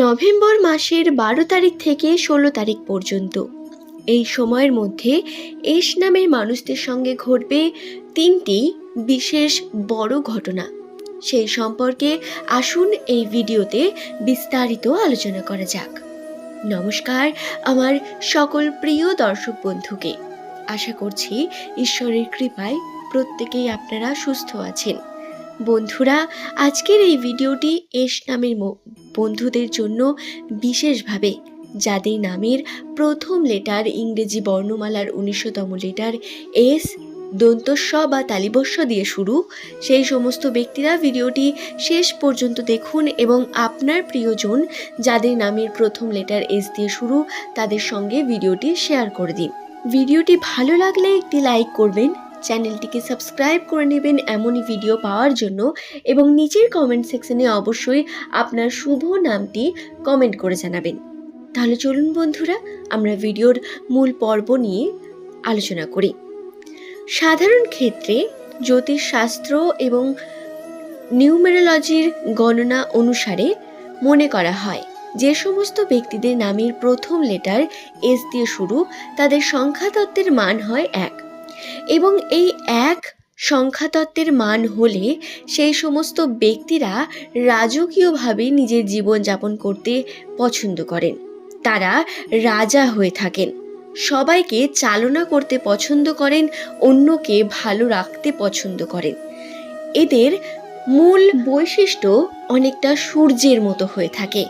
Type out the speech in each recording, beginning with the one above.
November মাসের বারো তারিখ থেকে ষোলো তারিখ পর্যন্ত। এই সময়ের মধ্যে এস নামের মানুষদের সঙ্গে ঘটবে তিনটি বিশেষ বড় ঘটনা। সেই সম্পর্কে আসুন এই ভিডিওতে বিস্তারিত আলোচনা করা যাক। নমস্কার আমার সকল প্রিয় দর্শক বন্ধুকে। আশা করছি ঈশ্বরের কৃপায় প্রত্যেকেই আপনারা সুস্থ আছেন। বন্ধুরা, আজকের এই ভিডিওটি এস নামের বন্ধুদের জন্য বিশেষভাবে, যাদের নামের প্রথম লেটার ইংরেজি বর্ণমালার উনিশশোতম লেটার এস দন্তস্ব বা তালিবস্ব দিয়ে শুরু। সেই সমস্ত ব্যক্তিরা ভিডিওটি শেষ পর্যন্ত দেখুন এবং আপনার প্রিয়জন যাদের নামের প্রথম লেটার এস দিয়ে শুরু, তাদের সঙ্গে ভিডিওটি শেয়ার করে দিন। ভিডিওটি ভালো লাগলে একটি লাইক করবেন। চ্যানেলটিকে সাবস্ক্রাইব করে নেবেন এমনই ভিডিও পাওয়ার জন্য এবং নিচের কমেন্ট সেকশনে অবশ্যই আপনার শুভ নামটি কমেন্ট করে জানাবেন। তাহলে চলুন বন্ধুরা, আমরা ভিডিওর মূল পর্ব নিয়ে আলোচনা করি। সাধারণ ক্ষেত্রে জ্যোতিষশাস্ত্র এবং নিউমেরোলজির গণনা অনুসারে মনে করা হয়, যে সমস্ত ব্যক্তিদের নামের প্রথম লেটার এস দিয়ে শুরু, তাদের সংখ্যাতত্ত্বের মান হয় এক। এবং এই এক সংখ্যাতত্ত্বের মান হলে সেই সমস্ত ব্যক্তিরা রাজকীয়ভাবে নিজের জীবন যাপন করতে পছন্দ করেন। তারা রাজা হয়ে থাকেন। সবাইকে চালনা করতে পছন্দ করেন, অন্যকে ভালো রাখতে পছন্দ করেন। এদের মূল বৈশিষ্ট্য অনেকটা সূর্যের মতো হয়ে থাকে।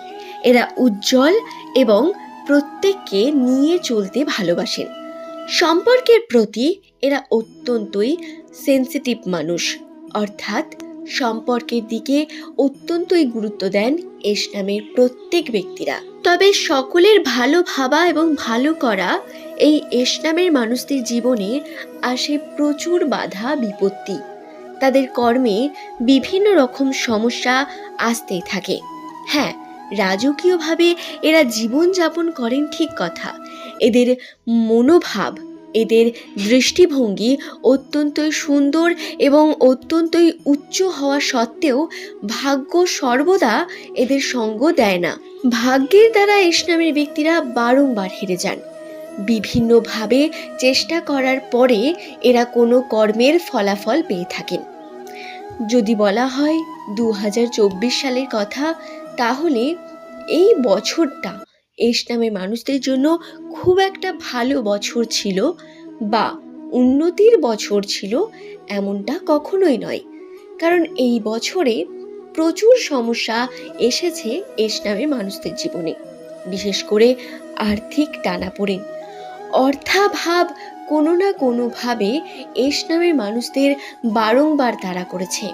এরা উজ্জ্বল এবং প্রত্যেককে নিয়ে চলতে ভালোবাসেন। সম্পর্কের প্রতি এরা অত্যন্তই সেন্সিটিভ মানুষ। অর্থাৎ সম্পর্কের দিকে অত্যন্তই গুরুত্ব দেন এস নামের প্রত্যেক ব্যক্তিরা। তবে সকলের ভালো ভাবা এবং ভালো করা এই এস নামের মানুষদের জীবনে আসে প্রচুর বাধা, বিপত্তি। তাদের কর্মে বিভিন্ন রকম সমস্যা আসতেই থাকে। হ্যাঁ রাজকীয়ভাবে এরা জীবনযাপন করেন ঠিক কথা। এদের মনোভাব এদের দৃষ্টিভঙ্গি অত্যন্তই সুন্দর এবং অত্যন্তই উচ্চ হওয়া সত্ত্বেও ভাগ্য সর্বদা এদের সঙ্গ দেয় না। ভাগ্যের দ্বারা এস নামের ব্যক্তিরা বারংবার হেরে যান। বিভিন্নভাবে চেষ্টা করার পরে এরা কোনো কর্মের ফলাফল পেয়ে থাকেন। যদি বলা হয় দু হাজার চব্বিশ সালের কথা, তাহলে এই বছরটা এস নামের মানুষদের জন্য খুব একটা ভালো বছর ছিল বা উন্নতির বছর ছিল এমনটা কখনোই নয়। কারণ এই বছরে প্রচুর সমস্যা এসেছে এস মানুষদের জীবনে। বিশেষ করে আর্থিক টানাপোড়েন। অর্থাভাব কোনো না কোনোভাবে এস নামের মানুষদের বারংবার তাড়া করেছে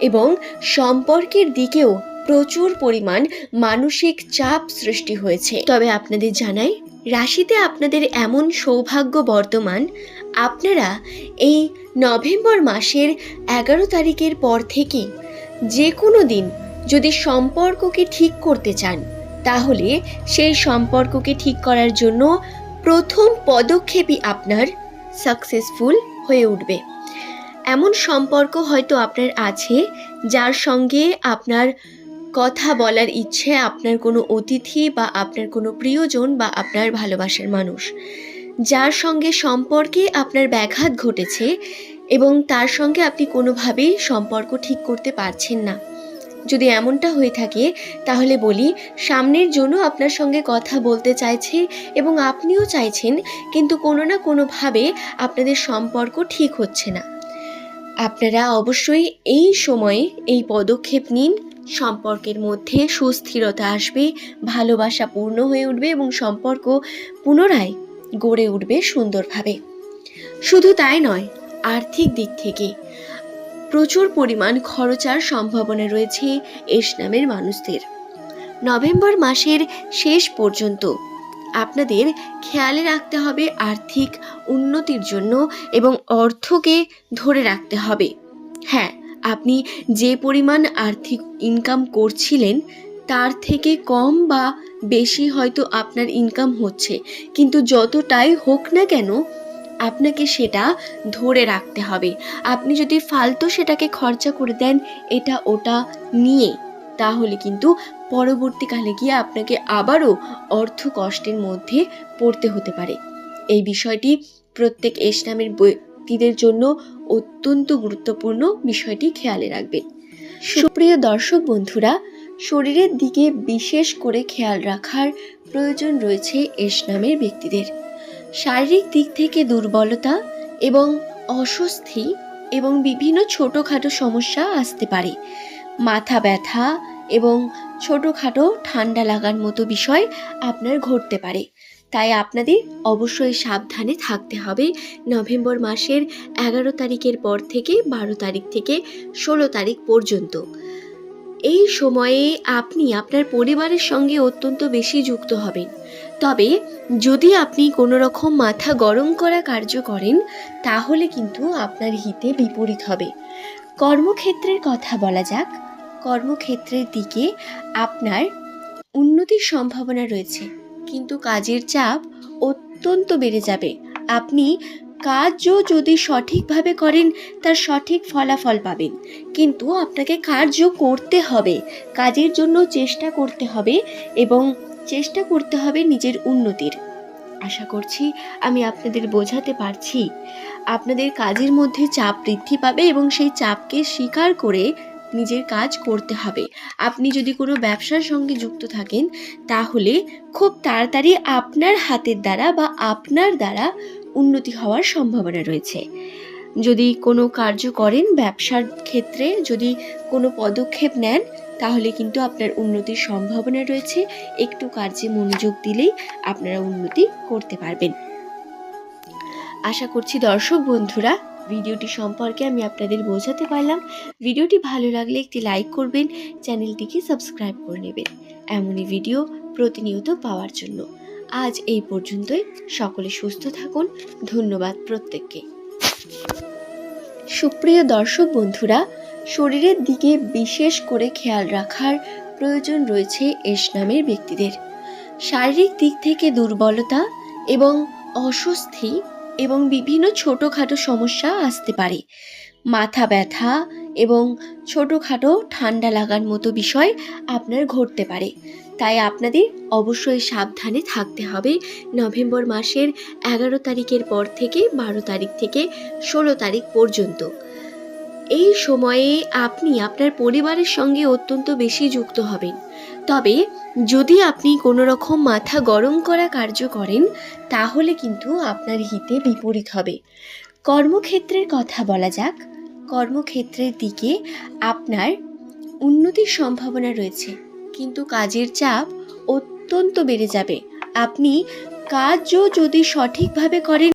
এবং সম্পর্কের দিকেও প্রচুর পরিমাণ মানসিক চাপ সৃষ্টি হয়েছে। তবে আপনাদের জানাই, রাশিতে আপনাদের এমন সৌভাগ্য বর্তমান, আপনারা এই নভেম্বর মাসের এগারো তারিখের পর থেকে যে কোনো দিন যদি সম্পর্ককে ঠিক করতে চান, তাহলে সেই সম্পর্ককে ঠিক করার জন্য প্রথম পদক্ষেপই আপনার সাকসেসফুল হয়ে উঠবে। এমন সম্পর্ক হয়তো আপনার আছে, যার সঙ্গে আপনার কথা বলার ইচ্ছে আপনার কোনো অতিথি বা আপনার কোনো প্রিয়জন বা আপনার ভালোবাসার মানুষ। যার সঙ্গে সম্পর্কে আপনার ব্যাঘাত ঘটেছে এবং তার সঙ্গে আপনি কোনোভাবেই সম্পর্ক ঠিক করতে পারছেন না। যদি এমনটা হয়ে থাকে, তাহলে বলি, সামনের জন্য আপনার সঙ্গে কথা বলতে চাইছে এবং আপনিও চাইছেন, কিন্তু কোনো না কোনোভাবে আপনাদের সম্পর্ক ঠিক হচ্ছে না। আপনারা অবশ্যই এই সময়ে এই পদক্ষেপ নিন সম্পর্কের মধ্যে সুস্থিরতা আসবে, ভালোবাসা পূর্ণ হয়ে উঠবে এবং সম্পর্ক পুনরায় গড়ে উঠবে সুন্দরভাবে। শুধু তাই নয়, আর্থিক দিক থেকে প্রচুর পরিমাণ খরচার সম্ভাবনা রয়েছে এস নামের মানুষদের। নভেম্বর মাসের শেষ পর্যন্ত আপনাদের খেয়ালে রাখতে হবে আর্থিক উন্নতির জন্য এবং অর্থকে ধরে রাখতে হবে। হ্যাঁ আপনি যে পরিমাণ আর্থিক ইনকাম করছিলেন, তার থেকে কম বা বেশি হয়তো আপনার ইনকাম হচ্ছে। কিন্তু যতটাই হোক না কেন, আপনাকে সেটা ধরে রাখতে হবে। আপনি যদি ফালতু সেটাকে খরচা করে দেন, এটা ওটা নিয়ে, তাহলে কিন্তু পরবর্তীকালে গিয়ে আপনাকে আবারও অর্থ কষ্টের মধ্যে পড়তে হতে পারে। এই বিষয়টি প্রত্যেক এস নামের ব্যক্তিদের জন্য অত্যন্ত গুরুত্বপূর্ণ বিষয়টি খেয়ালে রাখবেন। সুপ্রিয় দর্শক বন্ধুরা, শরীরের দিকে বিশেষ করে খেয়াল রাখার প্রয়োজন রয়েছে এস নামের ব্যক্তিদের। শারীরিক দিক থেকে দুর্বলতা এবং অস্বস্তি এবং বিভিন্ন ছোটোখাটো সমস্যা আসতে পারে। মাথা ব্যথা এবং ছোটোখাটো ঠান্ডা লাগার মতো বিষয় আপনার ঘটতে পারে। তাই আপনাদের অবশ্যই সাবধানে থাকতে হবে। নভেম্বর মাসের এগারো তারিখের পর থেকে বারো তারিখ থেকে ষোলো তারিখ পর্যন্ত। এই সময়ে আপনি আপনার পরিবারের সঙ্গে অত্যন্ত বেশি যুক্ত হবেন। তবে যদি আপনি কোনো রকম মাথা গরম করা কার্য করেন, তাহলে কিন্তু আপনার হিতে বিপরীত হবে। কর্মক্ষেত্রের কথা বলা যাক। কর্মক্ষেত্রের দিকে আপনার উন্নতির সম্ভাবনা রয়েছে। কিন্তু কাজের চাপ অত্যন্ত বেড়ে যাবে। আপনি কাজও যদি সঠিকভাবে করেন, তার সঠিক ফলাফল পাবেন। কিন্তু আপনাকে কার্য করতে হবে, কাজের জন্য চেষ্টা করতে হবে এবং চেষ্টা করতে হবে নিজের উন্নতির। আশা করছি আমি আপনাদের বোঝাতে পারছি। আপনাদের কাজের মধ্যে চাপ বৃদ্ধি পাবে এবং সেই চাপকে স্বীকার করে নিজের কাজ করতে হবে। আপনি যদি কোনো ব্যবসার সঙ্গে যুক্ত থাকেন, তাহলে খুব তাড়াতাড়ি আপনার হাতের দ্বারা বা আপনার দ্বারা উন্নতি হওয়ার সম্ভাবনা রয়েছে। যদি কোনো কার্য করেন ব্যবসার ক্ষেত্রে, যদি কোনো পদক্ষেপ নেন, তাহলে কিন্তু আপনার উন্নতির সম্ভাবনা রয়েছে। একটু কার্যে মনোযোগ দিলেই আপনারা উন্নতি করতে পারবেন। আশা করছি দর্শক বন্ধুরা ভিডিওটি সম্পর্কে আমি আপনাদের বোঝাতে পারলাম। ভিডিওটি ভালো লাগলে একটি লাইক করবেন, চ্যানেলটিকে সাবস্ক্রাইব করে নেবেন। এমনই ভিডিও প্রতিনিয়ত পাওয়ার জন্য। আজ এই পর্যন্তই। সকলে সুস্থ থাকুন। ধন্যবাদ প্রত্যেককে। সুপ্রিয় দর্শক বন্ধুরা, শরীরের দিকে বিশেষ করে খেয়াল রাখার প্রয়োজন রয়েছে এস নামের ব্যক্তিদের। শারীরিক দিক থেকে দুর্বলতা এবং অস্বস্তি এবং বিভিন্ন ছোটোখাটো সমস্যা আসতে পারে। মাথা ব্যথা এবং ছোটোখাটো ঠান্ডা লাগার মতো বিষয় আপনার ঘটতে পারে। তাই আপনাদের অবশ্যই সাবধানে থাকতে হবে। নভেম্বর মাসের এগারো তারিখের পর থেকে বারো তারিখ থেকে ষোলো তারিখ পর্যন্ত। এই সময়ে আপনি আপনার পরিবারের সঙ্গে অত্যন্ত বেশি যুক্ত হবেন। তবে যদি আপনি কোনো রকম মাথা গরম করা কার্য করেন, তাহলে কিন্তু আপনার হিতে বিপরীত হবে। কর্মক্ষেত্রের কথা বলা যাক। কর্মক্ষেত্রের দিকে আপনার উন্নতির সম্ভাবনা রয়েছে। কিন্তু কাজের চাপ অত্যন্ত বেড়ে যাবে। আপনি কাজও যদি সঠিকভাবে করেন